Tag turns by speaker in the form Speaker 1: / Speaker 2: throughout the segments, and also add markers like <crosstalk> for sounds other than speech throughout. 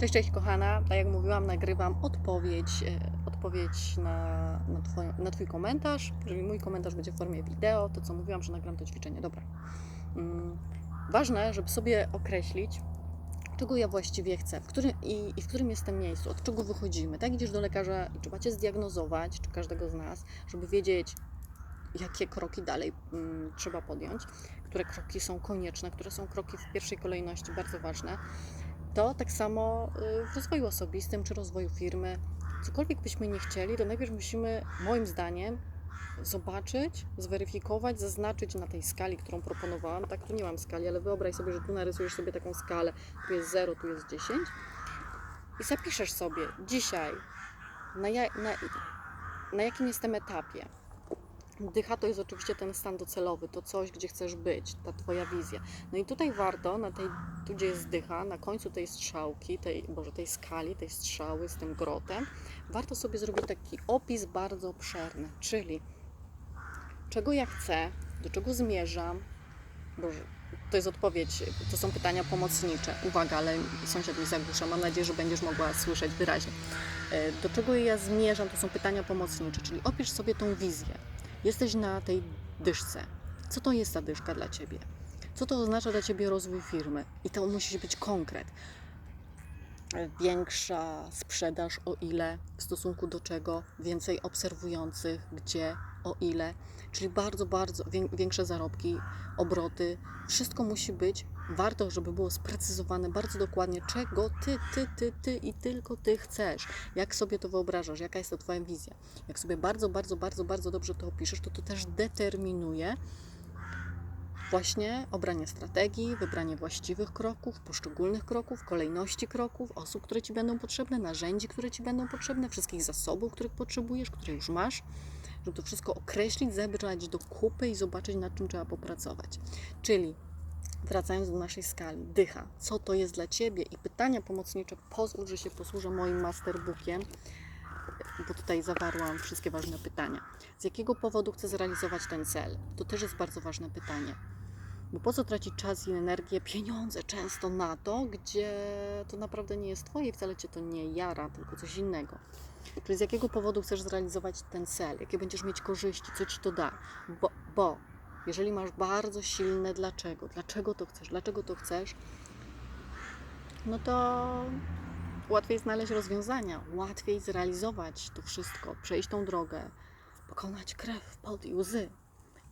Speaker 1: Cześć, cześć kochana. Tak jak mówiłam, nagrywam odpowiedź, e, odpowiedź na, na, twoją, na Twój komentarz. Jeżeli mój komentarz będzie w formie wideo, to co mówiłam, że nagram to ćwiczenie. Dobra. Mm, Ważne, żeby sobie określić, czego ja właściwie chcę w którym, i, i w którym jestem miejscu, od czego wychodzimy. Tak idziesz do lekarza i trzeba Cię zdiagnozować, czy każdego z nas, żeby wiedzieć, jakie kroki dalej mm, trzeba podjąć, które kroki są konieczne, które są kroki w pierwszej kolejności bardzo ważne to tak samo y, w rozwoju osobistym czy rozwoju firmy. Cokolwiek byśmy nie chcieli, to najpierw musimy, moim zdaniem, zobaczyć, zweryfikować, zaznaczyć na tej skali, którą proponowałam. Tak, tu nie mam skali, ale wyobraź sobie, że tu narysujesz sobie taką skalę. Tu jest 0, tu jest 10 i zapiszesz sobie dzisiaj, na, ja, na, na jakim jestem etapie. Dycha to jest oczywiście ten stan docelowy, to coś, gdzie chcesz być, ta Twoja wizja. No i tutaj warto, na tej, tu gdzie jest dycha, na końcu tej strzałki, tej, boże, tej skali, tej strzały z tym grotem, warto sobie zrobić taki opis bardzo obszerny, czyli czego ja chcę, do czego zmierzam, boże, to jest odpowiedź, to są pytania pomocnicze. Uwaga, ale sąsiad mi zagłusza. Mam nadzieję, że będziesz mogła słyszeć wyraźnie. E, Do czego ja zmierzam, to są pytania pomocnicze, czyli opisz sobie tą wizję. Jesteś na tej dyszce. Co to jest ta dyszka dla Ciebie? Co to oznacza dla Ciebie rozwój firmy? I to musi być konkret. Większa sprzedaż, o ile, w stosunku do czego, więcej obserwujących, gdzie, o ile, czyli bardzo, bardzo wię- większe zarobki, obroty. Wszystko musi być, warto, żeby było sprecyzowane bardzo dokładnie, czego ty, ty, ty, ty i tylko ty chcesz. Jak sobie to wyobrażasz, jaka jest to Twoja wizja. Jak sobie bardzo, bardzo, bardzo, bardzo dobrze to opiszesz, to to też determinuje właśnie obranie strategii, wybranie właściwych kroków, poszczególnych kroków, kolejności kroków, osób, które Ci będą potrzebne, narzędzi, które Ci będą potrzebne, wszystkich zasobów, których potrzebujesz, które już masz, żeby to wszystko określić, zebrać do kupy i zobaczyć, nad czym trzeba popracować. Czyli wracając do naszej skali, dycha, co to jest dla Ciebie i pytania pomocnicze, pozwól, że się posłużę moim masterbookiem, bo tutaj zawarłam wszystkie ważne pytania. Z jakiego powodu chcę zrealizować ten cel? To też jest bardzo ważne pytanie. Bo po co tracić czas i energię, pieniądze często na to, gdzie to naprawdę nie jest Twoje, wcale Cię to nie jara, tylko coś innego. Czyli z jakiego powodu chcesz zrealizować ten cel? Jakie będziesz mieć korzyści? Co Ci to da? Bo, bo jeżeli masz bardzo silne dlaczego, dlaczego to chcesz, dlaczego to chcesz, no to łatwiej znaleźć rozwiązania, łatwiej zrealizować to wszystko, przejść tą drogę, pokonać krew, pot i łzy.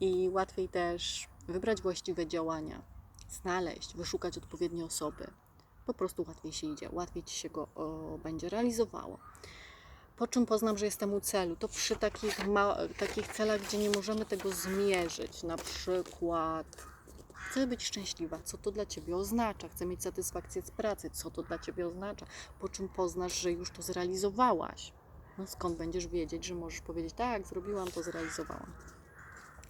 Speaker 1: I łatwiej też wybrać właściwe działania, znaleźć, wyszukać odpowiednie osoby. Po prostu łatwiej się idzie, łatwiej ci się go o, będzie realizowało. Po czym poznam, że jestem u celu? To przy takich, takich celach, gdzie nie możemy tego zmierzyć. Na przykład chcę być szczęśliwa. Co to dla Ciebie oznacza? Chcę mieć satysfakcję z pracy. Co to dla Ciebie oznacza? Po czym poznasz, że już to zrealizowałaś? No skąd będziesz wiedzieć, że możesz powiedzieć, tak, zrobiłam to, zrealizowałam.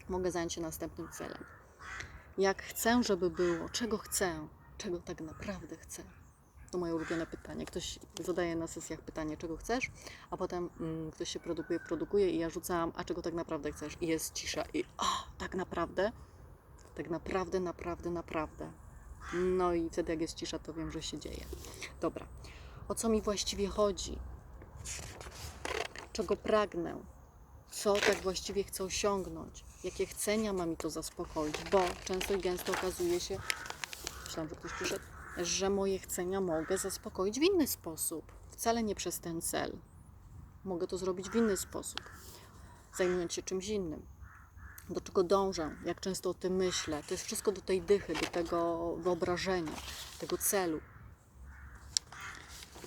Speaker 1: Mogę zająć się następnym celem. Jak chcę, żeby było? Czego chcę? Czego tak naprawdę chcę? To moje ulubione pytanie. Ktoś zadaje na sesjach pytanie, czego chcesz, a potem mm, ktoś się produkuje, produkuje i ja rzucam, a czego tak naprawdę chcesz? I jest cisza. I o, tak naprawdę? Tak naprawdę, naprawdę, naprawdę. No i wtedy jak jest cisza, to wiem, że się dzieje. Dobra. O co mi właściwie chodzi? Czego pragnę? Co tak właściwie chcę osiągnąć? Jakie chcenia ma mi to zaspokoić? Bo często i gęsto okazuje się, myślałam, że ktoś przyszedł, że moje chcenia mogę zaspokoić w inny sposób. Wcale nie przez ten cel. Mogę to zrobić w inny sposób, zajmując się czymś innym. Do czego dążę, jak często o tym myślę. To jest wszystko do tej dychy, do tego wyobrażenia, tego celu.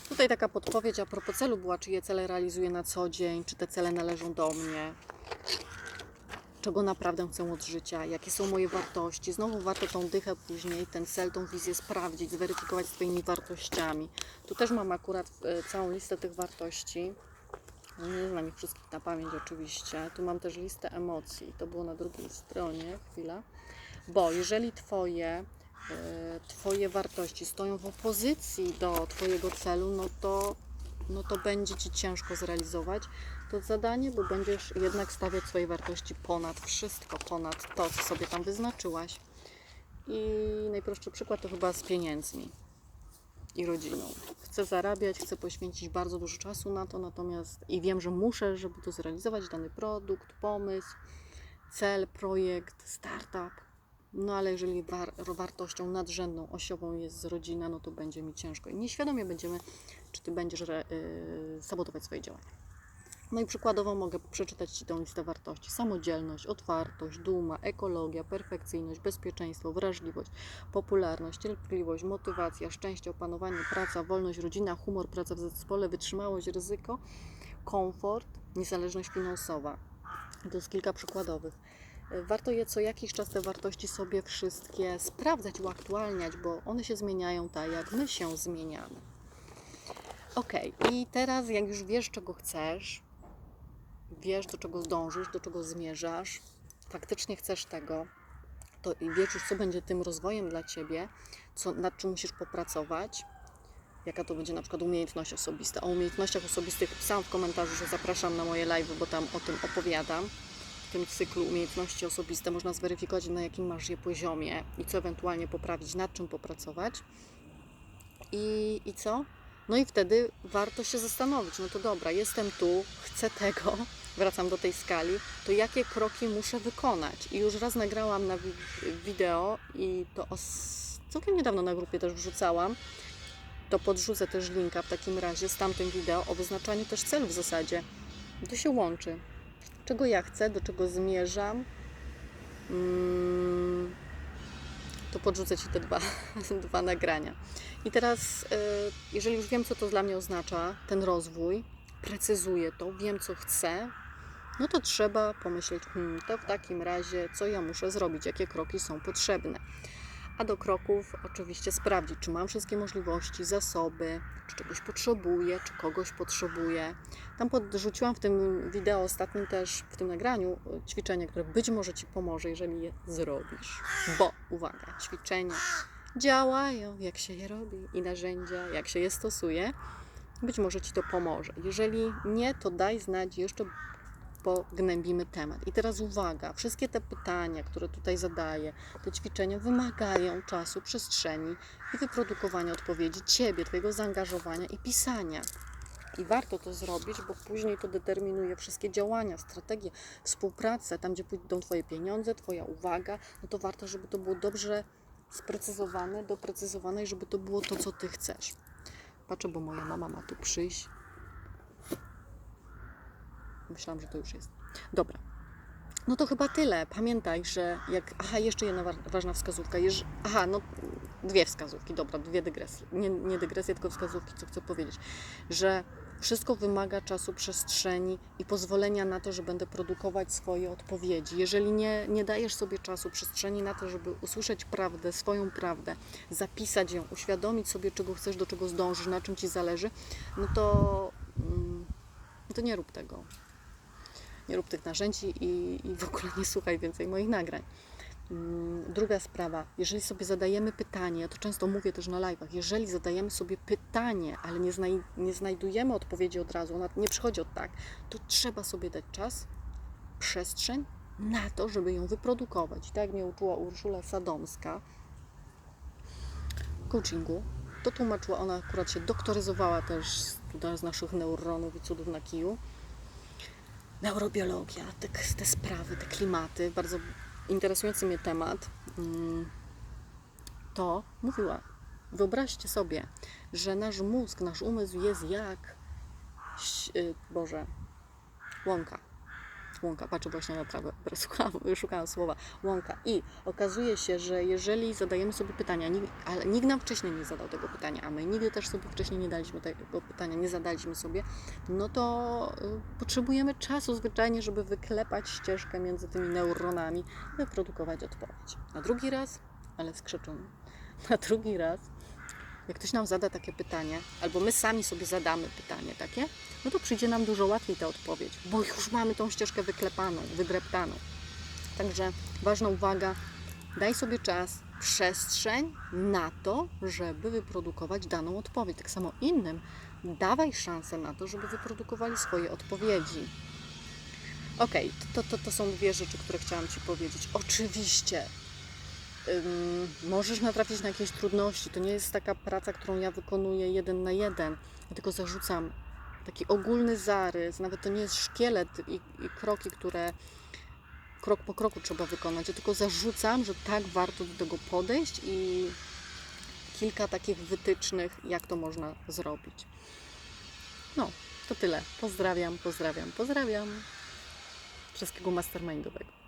Speaker 1: Tutaj taka podpowiedź a propos celu była, czyje cele realizuję na co dzień, czy te cele należą do mnie, czego naprawdę chcę od życia, jakie są moje wartości. Znowu warto tą dychę później, ten cel, tą wizję sprawdzić, zweryfikować swoimi wartościami. Tu też mam akurat e, całą listę tych wartości. No Nie znam ich wszystkich na pamięć oczywiście. Tu mam też listę emocji. To było na drugiej stronie. Chwila. Bo jeżeli Twoje, e, twoje wartości stoją w opozycji do Twojego celu, no to, no to będzie Ci ciężko zrealizować to zadanie, bo będziesz jednak stawiać swoje wartości ponad wszystko, ponad to, co sobie tam wyznaczyłaś. I najprostszy przykład to chyba z pieniędzmi. i rodziną. Chcę zarabiać, chcę poświęcić bardzo dużo czasu na to, natomiast i wiem, że muszę, żeby to zrealizować, dany produkt, pomysł, cel, projekt, startup. No ale jeżeli war, wartością nadrzędną, osiową jest rodzina, no to będzie mi ciężko. I nieświadomie będziemy, czy ty będziesz re, y, sabotować swoje działania. No i przykładowo mogę przeczytać Ci tą listę wartości. Samodzielność, otwartość, duma, ekologia, perfekcyjność, bezpieczeństwo, wrażliwość, popularność, cierpliwość, motywacja, szczęście, opanowanie, praca, wolność, rodzina, humor, praca w zespole, wytrzymałość, ryzyko, komfort, niezależność finansowa. To jest kilka przykładowych. Warto je co jakiś czas te wartości sobie wszystkie sprawdzać, uaktualniać, bo one się zmieniają tak, jak my się zmieniamy. Ok, i teraz jak już wiesz, czego chcesz, wiesz, do czego dążysz, do czego zmierzasz, faktycznie chcesz tego, to i wiesz już, co będzie tym rozwojem dla Ciebie, co, nad czym musisz popracować, jaka to będzie na przykład umiejętność osobista. O umiejętnościach osobistych pisałam w komentarzu, że zapraszam na moje live, bo tam o tym opowiadam. W tym cyklu umiejętności osobiste można zweryfikować, na jakim masz je poziomie i co ewentualnie poprawić, nad czym popracować. I, i co? No i wtedy warto się zastanowić, no to dobra, jestem tu, chcę tego, <laughs> wracam do tej skali, to jakie kroki muszę wykonać? I już raz nagrałam na wi- wideo i to całkiem niedawno na grupie też wrzucałam, to podrzucę też linka w takim razie z tamtym wideo o wyznaczaniu też celów w zasadzie. To się łączy. Czego ja chcę, do czego zmierzam, mm, to podrzucę Ci te dwa, <laughs> dwa nagrania. I teraz, y, jeżeli już wiem, co to dla mnie oznacza, ten rozwój, precyzuję to, wiem, co chcę, no to trzeba pomyśleć, hmm, to w takim razie, co ja muszę zrobić, jakie kroki są potrzebne. A do kroków oczywiście sprawdzić, czy mam wszystkie możliwości, zasoby, czy czegoś potrzebuję, czy kogoś potrzebuję. Tam podrzuciłam w tym wideo ostatnim też, w tym nagraniu, y, ćwiczenie, które być może Ci pomoże, jeżeli je zrobisz. Bo, uwaga, ćwiczenia działają, jak się je robi i narzędzia, jak się je stosuje. Być może Ci to pomoże. Jeżeli nie, to daj znać, jeszcze pognębimy temat. I teraz uwaga, wszystkie te pytania, które tutaj zadaję, te ćwiczenia wymagają czasu, przestrzeni i wyprodukowania odpowiedzi Ciebie, Twojego zaangażowania i pisania. I warto to zrobić, bo później to determinuje wszystkie działania, strategie, współpracę, tam gdzie pójdą Twoje pieniądze, Twoja uwaga, no to warto, żeby to było dobrze sprecyzowane, doprecyzowane i żeby to było to, co Ty chcesz. Patrzę, bo moja mama ma tu przyjść. Myślałam, że to już jest. Dobra. No to chyba tyle. Pamiętaj, że jak. Aha, jeszcze jedna wa- ważna wskazówka. Jeż... Aha, no dwie wskazówki, dobra, dwie dygresje. Nie, nie dygresje, tylko wskazówki, co chcę powiedzieć. Że wszystko wymaga czasu, przestrzeni i pozwolenia na to, że będę produkować swoje odpowiedzi. Jeżeli nie, nie dajesz sobie czasu, przestrzeni na to, żeby usłyszeć prawdę, swoją prawdę, zapisać ją, uświadomić sobie, czego chcesz, do czego zdążysz, na czym ci zależy, no to, no to nie rób tego nie rób tych narzędzi i, i w ogóle nie słuchaj więcej moich nagrań. Mm, Druga sprawa, jeżeli sobie zadajemy pytanie, ja to często mówię też na live'ach, jeżeli zadajemy sobie pytanie, ale nie, znaj nie znajdujemy odpowiedzi od razu, ona nie przychodzi od tak, to trzeba sobie dać czas, przestrzeń na to, żeby ją wyprodukować. I tak jak mnie uczyła Urszula Sadomska w coachingu, to tłumaczyła, ona akurat się doktoryzowała też z, naszych neuronów i cudów na kiju, neurobiologia, te, te sprawy, te klimaty, bardzo interesujący mnie temat, mm, to mówiła, wyobraźcie sobie, że nasz mózg, nasz umysł jest jak, y, Boże, łąka. Łąka, patrzę właśnie na trawę, <laughs> szukałam, słowa, łąka. I okazuje się, że jeżeli zadajemy sobie pytania, nig- ale nikt nam wcześniej nie zadał tego pytania, a my nigdy też sobie wcześniej nie daliśmy tego pytania, nie zadaliśmy sobie, no to y, potrzebujemy czasu zwyczajnie, żeby wyklepać ścieżkę między tymi neuronami, wyprodukować odpowiedź. Na drugi raz, ale skrzeczą, <laughs> na drugi raz, jak ktoś nam zada takie pytanie, albo my sami sobie zadamy pytanie takie, no to przyjdzie nam dużo łatwiej ta odpowiedź, bo już mamy tą ścieżkę wyklepaną, wydreptaną. Także ważna uwaga, daj sobie czas, przestrzeń na to, żeby wyprodukować daną odpowiedź. Tak samo innym dawaj szansę na to, żeby wyprodukowali swoje odpowiedzi. Ok, to, to, to są dwie rzeczy, które chciałam Ci powiedzieć. Oczywiście możesz natrafić na jakieś trudności. To nie jest taka praca, którą ja wykonuję jeden na jeden. Ja tylko zarzucam taki ogólny zarys, nawet to nie jest szkielet i, i kroki, które krok po kroku trzeba wykonać. Ja tylko zarzucam, że tak warto do tego podejść i kilka takich wytycznych, jak to można zrobić. No, to tyle. Pozdrawiam, pozdrawiam, pozdrawiam. Wszystkiego mastermindowego.